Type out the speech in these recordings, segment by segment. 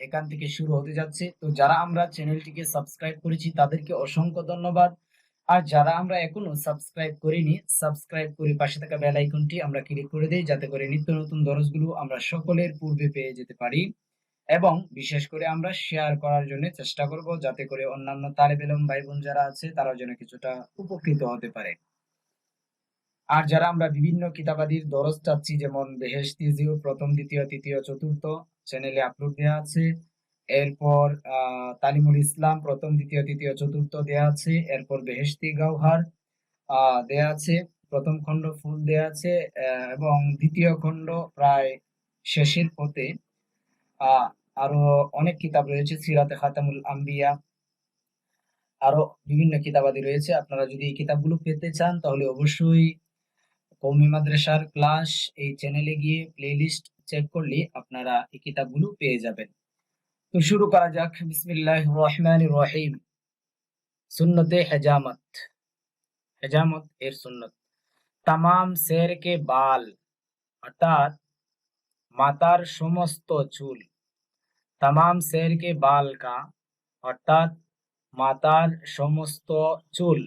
এখান থেকে শুরু হতে যাচ্ছে। তো যারা আমরা চ্যানেলটিকে সাবস্ক্রাইব করেছি, তাদেরকে অসংখ্য ধন্যবাদ। আর যারা আমরা এখনও সাবস্ক্রাইব করিনি, সাবস্ক্রাইব করে পাশে থাকা বেল আইকনটি আমরা ক্লিক করে দেই, যাতে করে নিত্য নতুন দরজগুলো আমরা সকলের পূর্বে পেয়ে যেতে পারি। এবং বিশেষ করে আমরা শেয়ার করার জন্য চেষ্টা করব, যাতে করে অন্যান্য তালেব এলম ভাই বোন যারা আছে, তারাও যেন কিছুটা উপকৃত হতে পারে। আর যারা আমরা বিভিন্ন কিতাবাদির দরজ চাচ্ছি, যেমন বেহেশতি জিও, প্রথম, দ্বিতীয়, তৃতীয়, চতুর্থ চ্যানেলে আপলোড দেওয়া আছে। এরপর তালিমুল ইসলাম প্রথম, দ্বিতীয়, তৃতীয়, চতুর্থ দেয়া আছে। এরপর বেহেশতি গাওহার দেয়া আছে। প্রথম খণ্ড ফুল দেয়া আছে এবং দ্বিতীয় খণ্ড প্রায় শেষের পথে আরও অনেক কিতাব রয়েছে, সিরাতে খাতামুল আম্বিয়া। আরও বিভিন্ন কিতাবাদি রয়েছে। আপনারা যদি এই কিতাবগুলো পেতে চান, তাহলে অবশ্যই কৌমি মাদ্রাসার ক্লাস এই চ্যানেলে গিয়ে প্লেলিস্ট চেক করলে আপনারা এই কিতাবগুলো পেয়ে যাবেন। তো শুরু করা যাক। বিসমিল্লাহ রহমান রহিম। সুন্নতে হেজামত। হেজামত এর সুন্নত। শের কে বাল, অর্থাৎ মাতার সমস্ত চুল। শের কে বাল কা, অর্থাৎ মাতার সমস্ত চুল।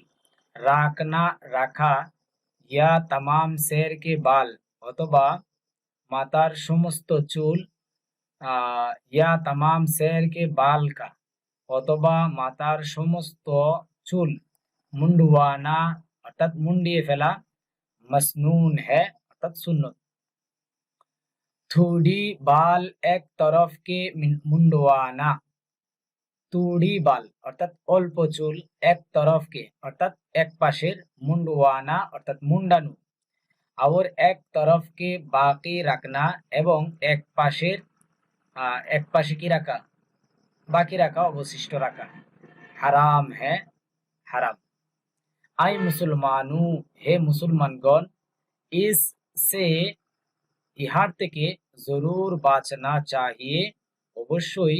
রাখনা, রাখা, ইয়া শের কে বাল, অথবা মাতার সমস্ত চুল আহ, ইয়া তামাম শের কে বাল কা অথবা মাতার সমস্ত চুল মুন্ডুয়ানা অর্থাৎ মুন্ডিয়ে ফেলা মসনুন হ্যাঁ অর্থাৎ সুন্নত থুড়ি বাল এক তরফ কে মিন- মুন্ডওয়ানা তুড়ি বাল অর্থাৎ অল্প চুল এক তরফ কে অর্থাৎ এক পাশের মুন্ডওয়ানা অর্থাৎ মুন্ডানু और এক তরফ কে বাকি রাখনা এবং এক পাশের এক পাশে কি রাখা? বাকি রাখা, অবশিষ্ট রাখা। হারাম হ্যাঁ হারাম। আই মুসলমানু, হে মুসলমানগণ, ইস সে ইহার থেকে জরুর বাঁচনা চাহিয়ে অবশ্যই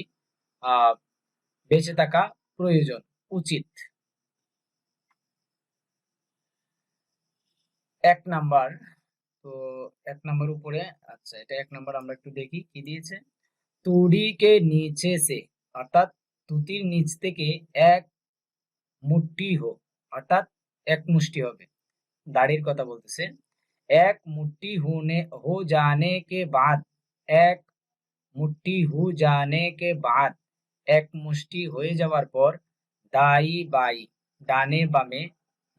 বেঁচে থাকা প্রয়োজন, উচিত। এক নাম্বার তো এক নাম্বার উপরে আচ্ছা এটা এক নাম্বার আমরা একটু দেখি কি দিয়েছে তুড়িকে নিচে সে অর্থাৎ তুতির নিচ থেকে এক মুঠি হো অর্থাৎ এক মুষ্টি হবে দাড়ির কথা বলতেছে এক মুঠি होने हो जाने के बाद এক মুঠি हो जाने के बाद এক মুষ্টি হয়ে যাওয়ার পর দাই বাই ডানে বামে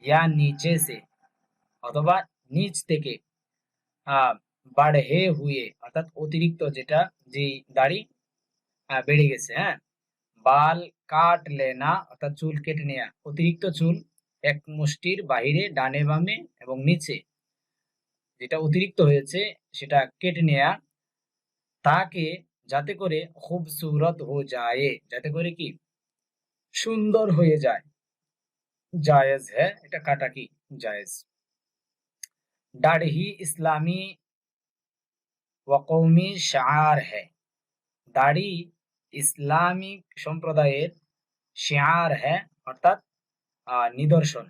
या नीचे से অথবা নিচ থেকে বাড়ে হুয়ে, অর্থাৎ অতিরিক্ত যেটা যে দাড়ি বেড়ে গেছে হ্যাঁ? বাল কাট লেনা অর্থাৎ চুল কেটে নেয়া, অতিরিক্ত চুল এক মুষ্টির বাহিরে, ডানে, বামে এবং নিচে যেটা অতিরিক্ত হয়েছে, সেটা কেটে নেয়া, তাকে যাতে করে খুবসুরত হো যায়, যাতে করে কি? সুন্দর হয়ে যায়। জায়েজ হ্যাঁ? এটা কাটা কি? জায়েজ। দাড়হি ইসলামী ওয়া কৌমি শার হ্যাঁ দাড়ি ইসলামিক সম্প্রদায়ের শিয়ার হ্যাঁ অর্থাৎ আহ, নিদর্শন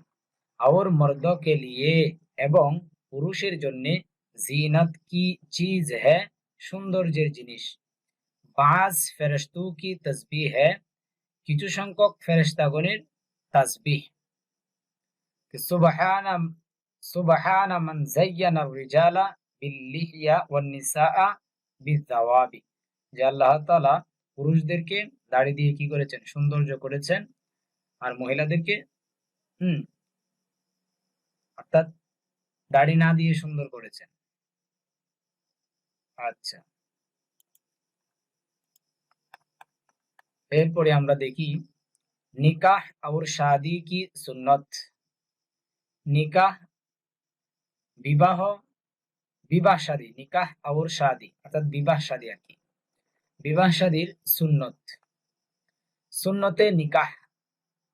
और मर्दों के लिए এবং পুরুষের জন্য জিনাত কি চিজ है সৌন্দর্যের জিনিস বাজ ফেরেশতু কি তসবিহ है কিছু সংখ্যক ফেরেশতাগণের তাসবিহ সুবহান মান রিজালা ওয়ান নিসাআ যে আল্লাহ তাআলা পুরুষদেরকে দাড়ি দিয়ে কি করেছেন? সৌন্দর্য করেছেন। আর মহিলাদেরকে, হুম, অর্থাৎ দাড়ি না দিয়ে সুন্দর করেছেন। আচ্ছা। এরপরে আমরা দেখি, নিকাহ আউর শাদি কি সুন্নত? নিকাহ বিবাহ বিবাহ শাদী নিকাহ और शादी অর্থাৎ বিবাহ শাদী আর কি বিবাহ শাদীর সুন্নত সুন্নতে নিকাহ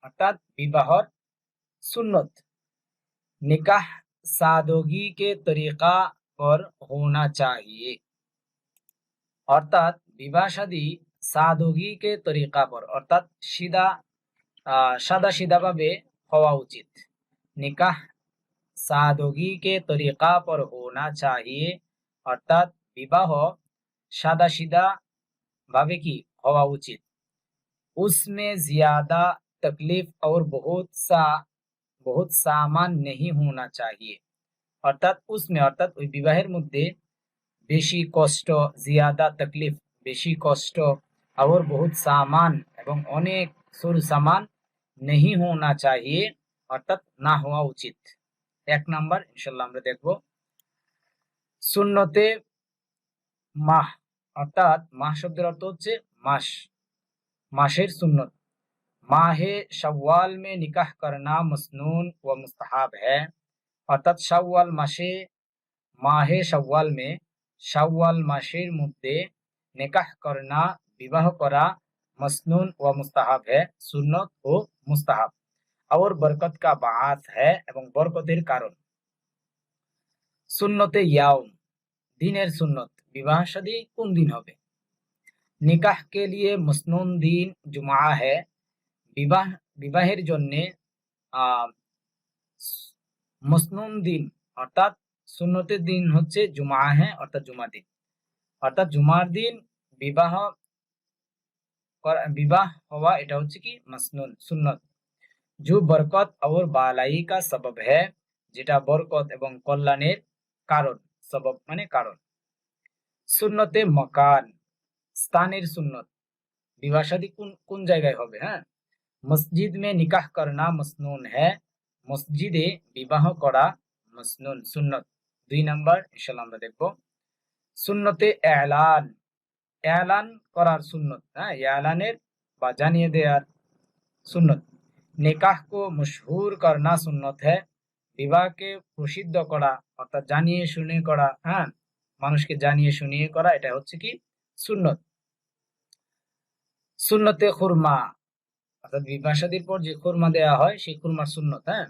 অর্থাৎ বিবাহর সুন্নত निकाह सादगी के तरीका पर होना चाहिए অর্থাৎ বিবাহ শাদী সাদগিকে তরিকা পর অর্থাৎ সিধা সাদা সিধা ভাবে হওয়া উচিত নিকাহ সাদগিকে তরিকা পর হোনা চাহিয়ে অর্থাৎ বিবাহ সাদা সিধা ভাবে কি হওয়া উচিত उसमें ज्यादा तकलीफ और बहुत सा বহুত সামান নেহি হোনা চাহিয়ে অর্থাৎ উসমে অর্থাৎ ওই বিবাহের মধ্যে বেশি কষ্ট জিয়াদা তকলিফ বেশি কষ্ট আর বহুত সামান এবং অনেক সরু সামান নেহি হোনা চাহিয়ে অর্থাৎ না হওয়া উচিত এক নাম্বার, ইনশাল্লাহ আমরা দেখব। শূন্যতে মাহ, অর্থাৎ মাহ শব্দের অর্থ হচ্ছে মাস, মাসের সুন্নত। মাহে শাওয়াল মে নিকাহ করনা মসনুন ও মুস্তাহাব হ্যাঁ। অর্থাৎ শাওয়াল মাসে, মাহে শাওয়াল মে, শাওয়াল মাসের মধ্যে নিকাহ করনা, বিবাহ করা মসনুন ও মুস্তাহাব হ্যাঁ সুন্নত ও মুস্তাহাব। और বরকত का बात है এবং বরকতের কারণ সুন্নতে ইয়াউম দিনের সুন্নত বিবাহ শাদী কোন দিন হবে নিকাহ के लिए मसनून दिन जुमा है বিবাহ বিবাহের জন্যে মসনুন দিন অর্থাৎ সুন্নতের দিন হচ্ছে জুমা হ্যাঁ অর্থাৎ জুমা দিন অর্থাৎ জুমার দিন বিবাহ বিবাহ হওয়া এটা হচ্ছে কি মসনুন সুন্নত जो বরকত और বালাই কা সবব হ্যাঁ যেটা বরকত এবং কল্যাণের কারণ সবব মানে কারণ সুন্নতে মকান স্থানের সুন্নত বিবাহ শাদী কোন কোন জায়গায় হবে হ্যাঁ মসজিদ মে নিকাহ করনা মসনুন হ্যাঁ মসজিদে বিবাহ করা মসনুন সুন্নত দুই নাম্বার ইনশাল্লাহ আমরা দেখব সুন্নতে এলান এলান করার সুন্নত হ্যাঁ এলানের বা জানিয়ে দেওয়ার সুন্নত নিকাহ কো মশহুর করনা সুন্নত হ্যাঁ বিবাহকে প্রসিদ্ধ করা অর্থাৎ জানিয়ে শুনিয়ে করা হ্যাঁ মানুষকে জানিয়ে শুনিয়ে করা এটা হচ্ছে কি সুন্নত সুন্নতে খুরমা অর্থাৎ বিবাহ শাদীর পর যে খুরমা দেয়া হয় সেই খুরমার সুন্নত হ্যাঁ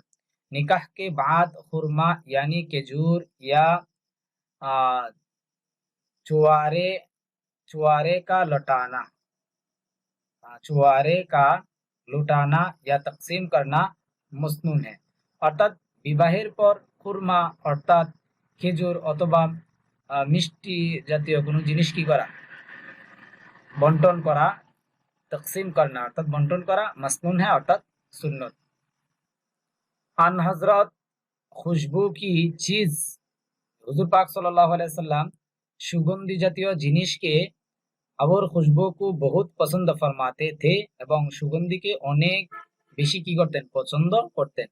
निकाह के बाद खुरमा यानी केजूर या चुआरे चुआरे का लौटाना चुआरे का লুটানা ইয়া তকসিম করনা মসনুন হ্যাঁ অর্থাৎ বিবাহের পর খুরমা অর্থাৎ খেজুর অথবা মিষ্টি জাতীয় কোনো জিনিস কি করা বন্টন করা तकसीम करना अर्थात बंटन करा मसनून है अर्थात सुन्नत আন হজরত খুশবু কি চিজ হুজুর পাক সাল্লাম সুগন্ধি জাতীয় জিনিসকে আবর খুশবু কু বহুত পছন্দ ফরমাতে থে এবং সুগন্ধিকে অনেক বেশি কি করতেন? পছন্দ করতেন।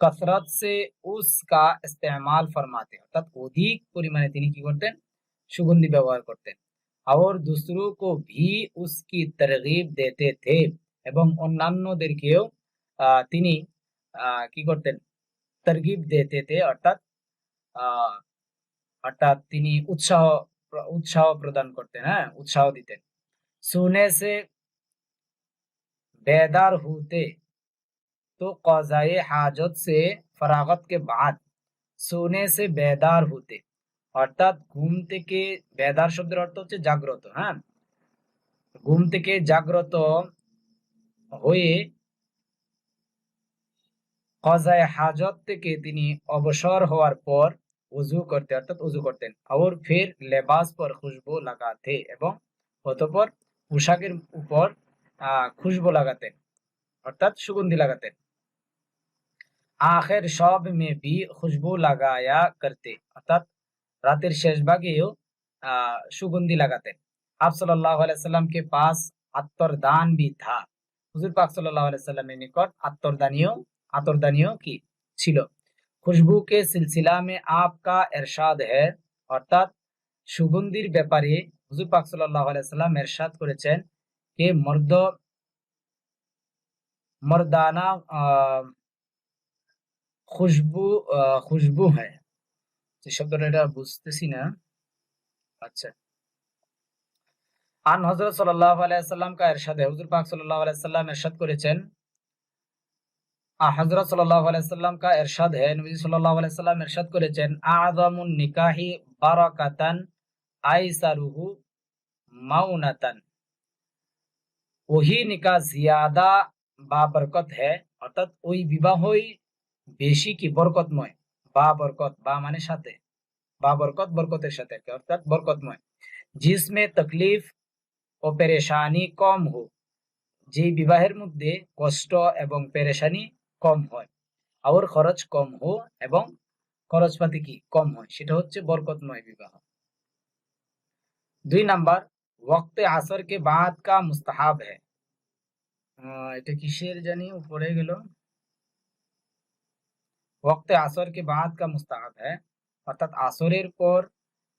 কসরত সে উসকা ইস্তেমাল ফরমাতে, অর্থাৎ অধিক পরিমাণে তিনি কি করতেন? সুগন্ধি ব্যবহার করতেন। আবর দুসরু কো ভি উসকি তরগিব দেতে থে এবং অন্যান্যদেরকেও তিনি কি করতেন? তরগিব দেতে থে, অর্থাৎ অর্থাৎ তিনি উৎসাহ উৎসাহ প্রদান করতেন হ্যাঁ উৎসাহ দিতেন सुने से बेदार होते तो कजाए हाजत से फरागत के बाद सोने से बेदार होते অর্থাৎ ঘুম থেকে বেদার শব্দের অর্থ হচ্ছে জাগ্রত হ্যাঁ ঘুম থেকে জাগ্রত হয়ে কজায় হাজত থেকে তিনি অবসর হওয়ার পর উজু করতে, অর্থাৎ উজু করতেন। আর ফের লেবাস পর খুশবু লাগাতে এবং অতপর পোশাকের উপর খুশবু লাগাতেন, অর্থাৎ সুগন্ধি লাগাতেন। আখের সব মে বি খুশবু লাগায়া করতে, অর্থাৎ রাতের শেষ ভাগেও সুগন্ধি লাগাতেন। আপ সাল্লাহ আলাইসাল্লামকে পাস আত্মরদান বি থা। হুজুর পাক সাল্লাহ আলাইসাল্লামের নিকট আত্মরদানীয় আতরদানীয় কি? ছিল। খুশবু কে সিলসিলা মে আপকা এরশাদ হ্যায় অর্থাৎ সুগন্ধির ব্যাপারে হুজুর পাক সাল্লাহ আলাইসাল্লাম এরশাদ করেছেন কে মর্দ মর্দানা খুশবু খুশবু হ্যাঁ যে শব্দটা এটা বুঝতেছি না। আচ্ছা। আন হজরত সাল্লাহ আলাইসাল্লাম কা এরশাদ হুজুর পাক সাল্লাহ আলাইসাল্লাম এরশাদ করেছেন হজরত সাল্লাহ আলাইসাল্লাম কা এরশাদ হে নবী সাল্লাহ আলাইসাল্লাম এরশাদ করেছেন আদমুন নিকাহি বারাকাতান আইসারুহু মাউনাতান। ওহি নিকা জিয়াদা বা বরকত হে, অর্থাৎ ওই বিবাহই বেশি কি বরকতময়? বা বরকত, বা মানে সাথে। বা বরকত, বরকতের সাথে অর্থাৎ বরকতময়। জিসমে তকলিফ ও পেরেশানি কম হোক। যেই বিবাহের মধ্যে কষ্ট এবং পেরেশানি কম হয়। আর খরচ কম হো এবং খরচপাতি কি? কম হয়। সেটা হচ্ছে বরকতময় বিবাহ। দুই নাম্বার ওয়াক্তে আসর কে বাদ কা মুস্তাহাব আহ, এটা কিসের জানি? উপরে গেল। ওয়াক্তে আসর বাদ কা মুস্তাহাব है অর্থাৎ আসরের পর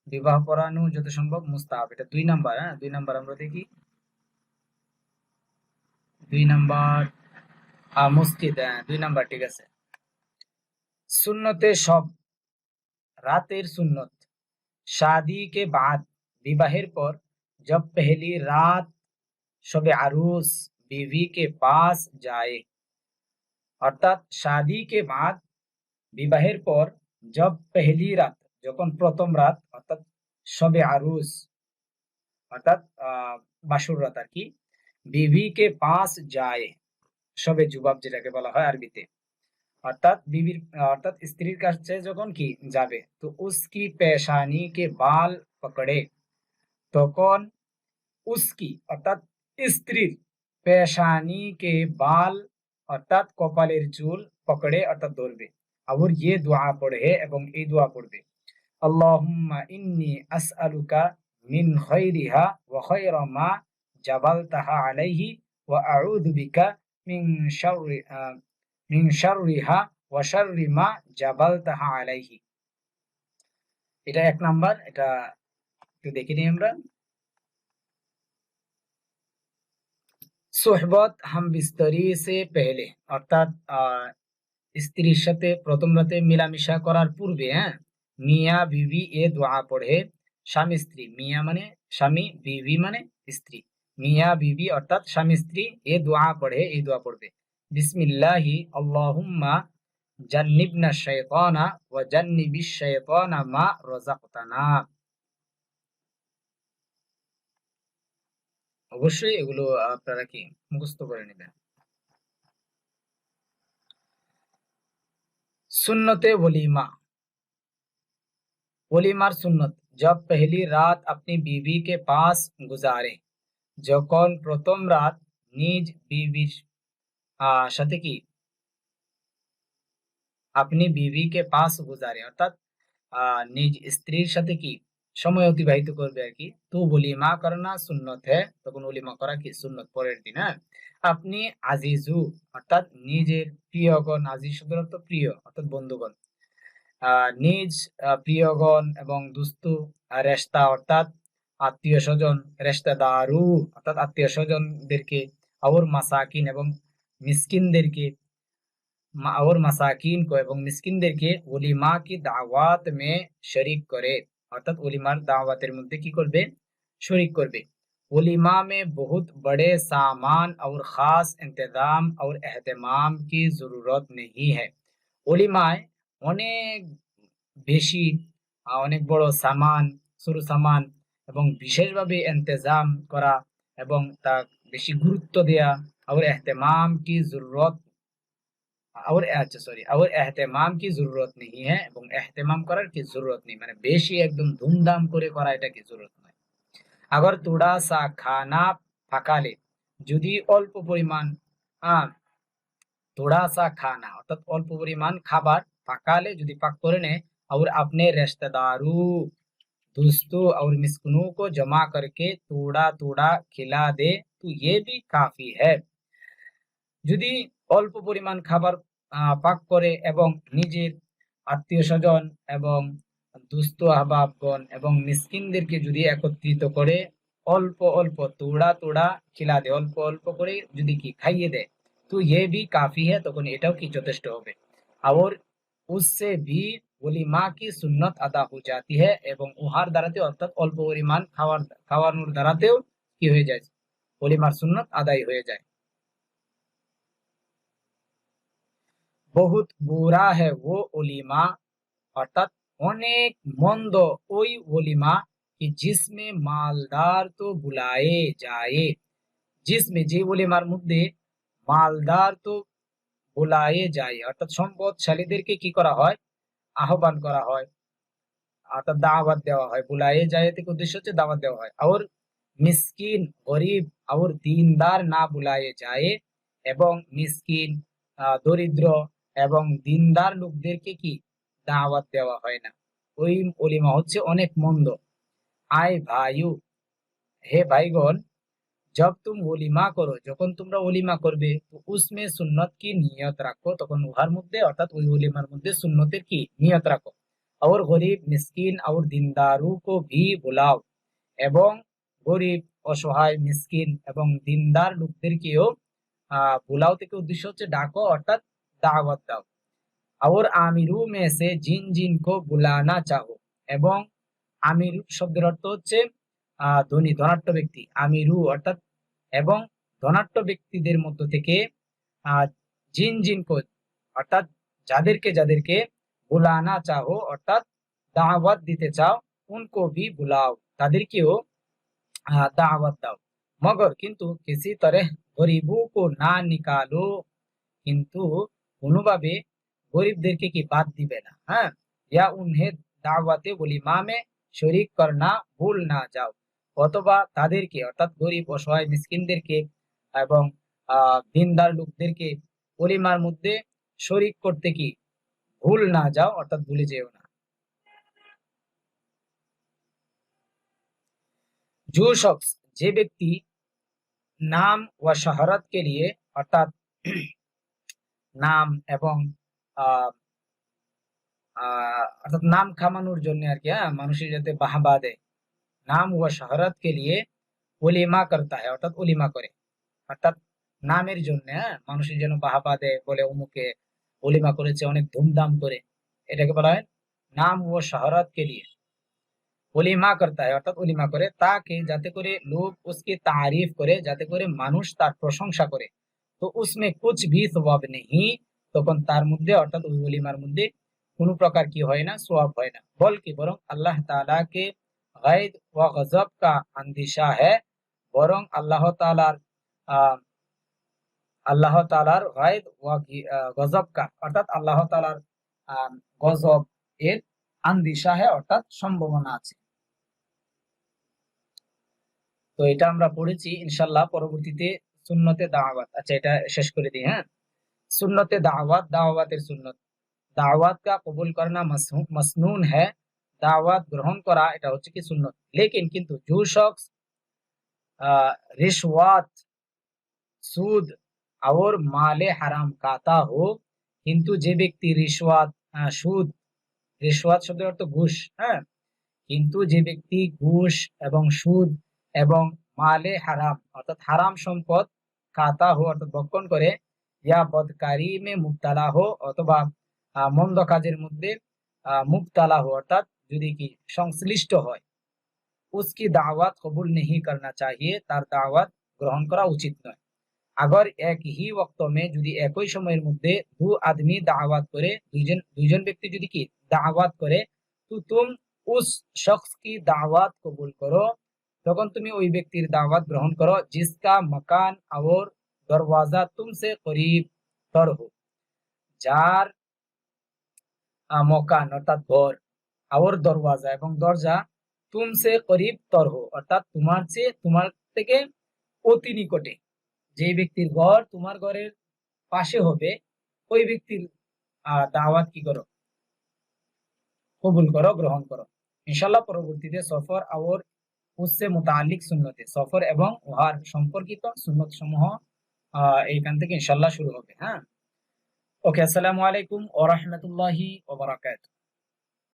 বিবাহ পড়ানো যত সম্ভব মুস্তাহাব। এটা দুই নাম্বার হ্যাঁ? দুই নাম্বার আমরা দেখি। দুই নাম্বার আহ, মসজিদ হ্যাঁ দুই নাম্বার ঠিক আছে সুন্নতে সব রাতের সুন্নত शादी के बाद विवाहेर पर जब पहली रात शब आरूस बीवी के पास जाए অর্থাৎ শাদি কে বাদ বিবাহের পর জব পেহলি রাত যখন প্রথম রাত অর্থাৎ শবে আরুস অর্থাৎ আহ, বাসর রাত আর কি বিবি কে পাস যায় শবে জুবাব যেটাকে বলা হয় আরবিতে। অর্থাৎ বিবির, অর্থাৎ স্ত্রীর কাছে যখন কি যাবে, তো উসকি পেশানি কে বাল পকড়ে, তখন উসকি, অর্থাৎ স্ত্রীর পেশানি কে বাল, অর্থাৎ কপালের চুল পকড়ে, অর্থাৎ ধরবে। আবার ইয়ে দোয়া পড়ে এবং এই দোয়া পড়বে। আল্লাহুম্মা ইন্নি আসআলুকা মিন খাইরিহা ওয়া খায়রা মা জাবালতাহা আলাইহি ওয়া আউযু বিকা মিন শাররি শাররিহা ওয়া শাররি মা জাবালতাহা আলাইহি। এটা এক নাম্বার, এটা একটু দেখে নিই আমরা। সোহবত হাম বিস্তরি সে পেহলে, অর্থাৎ স্ত্রীর সাথে প্রথম রাতে মিলামিশা করার পূর্বে হ্যাঁ মিয়া বিবি এ দোয়া পড়ে স্বামী স্ত্রী। মিয়া মানে স্বামী, বিবি মানে স্ত্রী। মিয়া বিবি অর্থাৎ স্বামী স্ত্রী এ দোয়া পড়ে এই দোয়া পড়বে বিসমিল্লাহি আল্লাহুম্মা জান্নিবনা শাইতানা ওয়া জান্নিবিশ শাইতানা মা রাযাকতানা অবশ্যই এগুলো আপনারা কি মুখস্থ করে নেবেন सुन्नत वलीमा वलीमार सुन्नत जब पहली रात अपनी बीवी के पास गुजारे যখন প্রথম রাত নিজ বিবির সাথে কি? আপনি বিবিকে পাস গুজারে, অর্থাৎ নিজ স্ত্রীর সাথে কি সময় অতিবাহিত করবে আর কি? তো বলিমা করনা সুন্নত হ্যাঁ তখন ওলিমা করা কি? সুন্নত পরের দিন হ্যাঁ? আপনি আজিজু, অর্থাৎ নিজের প্রিয়গণ, আজিজ শব্দের অর্থ প্রিয়, অর্থাৎ বন্ধুগণ। নিজ প্রিয়গণ এবং দুস্তু রেস্তা অর্থাৎ আত্মীয় স্বজন রেশতাদারু অর্থাৎ আত্মীয় স্বজনদেরকে और মাসাকিন এবং মিসকিনদেরকে মা- और মাসাকিন को এবং মিসকিনদেরকে ওলিমা কি দাওয়াত মে শরিক করে অর্থাৎ ওলিমার দাওয়াতের মধ্যে কি করবে শরিক করবে वलीमा में बहुत बड़े सामान और खास इंतजाम और एहतमाम की जरूरत नहीं है ওলিমায় অনেক বেশি আহ, অনেক বড় সামান সরু সামান এবং বিশেষভাবে এন্তেজাম করা এবং তা বেশি গুরুত্ব দেয়া আবার এহতেমাম কি জরুরত আবার আচ্ছা সরি আবার এহতেমাম কি জরুরত নেই হ্যাঁ এবং এহতেমাম করার কি জরুরত নেই মানে বেশি একদম ধুমধাম করে করা এটা কি জরুরত নয়। আগর তোড়া সা খানা ফাঁকালে, যদি অল্প পরিমাণ তোড়া সা খানা, অর্থাৎ অল্প পরিমাণ খাবার ফাঁকালে যদি পাক করে নেয় আবার আপনি রেস্তেদারু दोस्तों और मिस्किनों को जमा करके थोड़ा थोड़ा खिला दे तो ये भी काफी है যদি অল্প পরিমাণ খাবার আহ, পাক করে এবং নিজের আত্মীয় স্বজন এবং দুস্থ আহবাবগণ এবং মিসকিনদেরকে যদি একত্রিত করে অল্প অল্প তোড়া তোড়া খিলা দেয় অল্প অল্প করে যদি কি খাইয়ে দেয় তো ये भी काफी है তখন এটাও কি যথেষ্ট হবে और उससे भी ওলিমা কি সুন্নত আদা হয়ে যাতি है এবং উহার দ্বারাতে অর্থাৎ অল্প পরিমাণ খাওয়ার, খাওয়ানোর দ্বারাতেও কি হয়ে যায়? অলিমার সুন্নত আদায় হয়ে যায়। বহুত বুরা হ্যাঁ ও অলিমা অর্থাৎ অনেক মন্দ ওই ওলিমা কি জিসমে মালদার তো বুলায়ে যায়। জিসমে যে ওলিমার মধ্যে মালদার তো বুলায়ে যায়। অর্থাৎ সম্পদশালীদেরকে কি করা হয়? আহ্বান করা হয়। অর্থাৎ দাওয়াত দেওয়া হয়। বুলায়ে যায় থেকে উদ্দেশ্য হচ্ছে দাওয়াত দেওয়া হয়। আর মিসকিন, গরিব আর দিনদার না বুলায়ে যায় এবং মিসকিন দরিদ্র এবং দিনদার লোকদেরকে কি দাওয়াত দেওয়া হয় না? ওই অলিমা হচ্ছে অনেক মন্দ। আয় ভাইউ হে ভাইগণ জব তুম ওলিমা করো যখন তোমরা ওলিমা করবে উসমে সুন্নত কি নিয়ত রাখো তখন উহার মধ্যে অর্থাৎ ওই ওলিমার মধ্যে সুন্নতের কি নিয়ত রাখো আর গরিব মিসকিন আর দিনদারু কো ভি বোলাও এবং গরিব অসহায় মিসকিন এবং দিনদার লোকদেরকেও বোলাও থেকে উদ্দেশ্য হচ্ছে ডাকো অর্থাৎ দাওয়াত দাও আর আমিরু মে সে জিন জিন কো বুলানা চাহো এবং আমির শব্দের অর্থ হচ্ছে ধনী ধনাট্য ব্যক্তি আমিরু অর্থাৎ, এবং ধনাট্য ব্যক্তিদের মধ্য থেকে জিন জিন কো অর্থাৎ, যাদেরকে যাদেরকে বুলানা চাহো অর্থাৎ, দাওয়াত দিতে চাও, উনকো ভি বুলাও, তাদেরকেও দাওয়াত দাও। মগর, কিন্তু কিসি তরে গরিবু কো না নিকালো, কিন্তু কোনোভাবে গরিবদেরকে কি বাদ দিবে না হ্যাঁ? ইয়া উনহে দাওয়াতে ওলিমা মে শরিক করনা ভুল না যাও। অথবা তাদেরকে অর্থাৎ গরিব অসহায় মিসকিনদেরকে এবং দিনদার লোকদেরকে অলিমার মধ্যে শরিক করতে কি ভুল না যাও অর্থাৎ ভুলে যেও না जो शख्स যে ব্যক্তি নাম व शहरत के लिए অর্থাৎ নাম এবং অর্থাৎ নাম খামানোর জন্য আর কি হ্যাঁ মানুষের যাতে বাহবা দেয় নাম ও শহরত কে লিয়ে ওলিমা করতা হয় অর্থাৎ ওলিমা করে অর্থাৎ নামের জন্য মানুষের জন্য বাহবা দেয় বলে অমুকে ওলিমা করেছে অনেক ধুমধাম করে এটাকে বলা হয় নাম ও শহরত কে লিয়ে ওলিমা করতা হয় অর্থাৎ ওলিমা করে তাকে যাতে করে লোক উসকি তারিফ করে যাতে করে মানুষ তার প্রশংসা করে তো উসমে কুছ ভি সবাব নেই তখন তার মধ্যে অর্থাৎ ওই ওলিমার মধ্যে কোনো প্রকার কি হয় না সোয়াব হয় না বলকি বরং আল্লাহ তালাকে গাইদ ওয়া গজব কা আন্দিশা হ্যাঁ বরং আল্লাহ তালার আল্লাহ তালার গাইদ ওয়া গজব কা, অর্থাৎ আল্লাহ তালার গজব এর আন্দিশা হ্যাঁ অর্থাৎ সম্ভাবনা আছে। তো এটা আমরা পড়েছি ইনশাল্লাহ পরবর্তীতে সুন্নতে দাওয়াত। আচ্ছা এটা শেষ করে দিই হ্যাঁ? সুন্নতে দাওয়াত, দাওয়াতের সুন্নত। দাওয়াত কা কবুল করনা মসনুন হ্যাঁ দাওয়াত গ্রহণ করা এটা হচ্ছে কি সুন্নত লেকিন কিন্তু जो शख्स रिश्वत সুদ और মালে হারাম কাতা হো কিন্তু যে ব্যক্তি রিশওয়াত সুদ রিশওয়াত শব্দের অর্থ ঘুষ হ্যাঁ কিন্তু যে ব্যক্তি ঘুষ এবং সুদ এবং মালে হারাম অর্থাৎ হারাম সম্পদ কাতা হো অর্থাৎ ভক্ষণ করে ইয়া বদকারি মে মুক্তালা হো অথবা মন্দ কাজের মধ্যে মুক্তালা হো অর্থাৎ যদি কি সংশ্লিষ্ট হয়, উসকি দাওয়াত কবুল নেই করনা চাহিয়ে তার দাওয়াত গ্রহণ করা উচিত নয়। আগর এক হি ওক্ত যদি একই সময়ের মধ্যে দু আদমি দাওয়াত করে, দুইজন দুইজন ব্যক্তি যদি কি দাওয়াত করে, তো তুম উস শখস কি দাওয়াত কবুল করো? তখন তুমি ওই ব্যক্তির দাওয়াত গ্রহণ করো জিসকা মকান और দরওয়াজা তুমসে করিব তর হো যার মকান অর্থাৎ ঘর আওর দরওয়াজা এবং দরজা তুমসে করিব তরহ অর্থাৎ তোমার চেয়ে তোমার থেকে অতি নিকটে যে ব্যক্তির ঘর তোমার ঘরের পাশে হবে ওই ব্যক্তির দাওয়াত কি করো কবুল করো গ্রহণ করো ইনশাল্লাহ পরবর্তীতে সফর আওর উসে মোতালিক সুন্নতে সফর এবং উহার সম্পর্কিত সুন্নত সমূহ এইখান থেকে ইনশাল্লাহ শুরু হবে হ্যাঁ ওকে আসসালামু আলাইকুম ওয়া রাহমাতুল্লাহি ওয়া বারাকাতুহু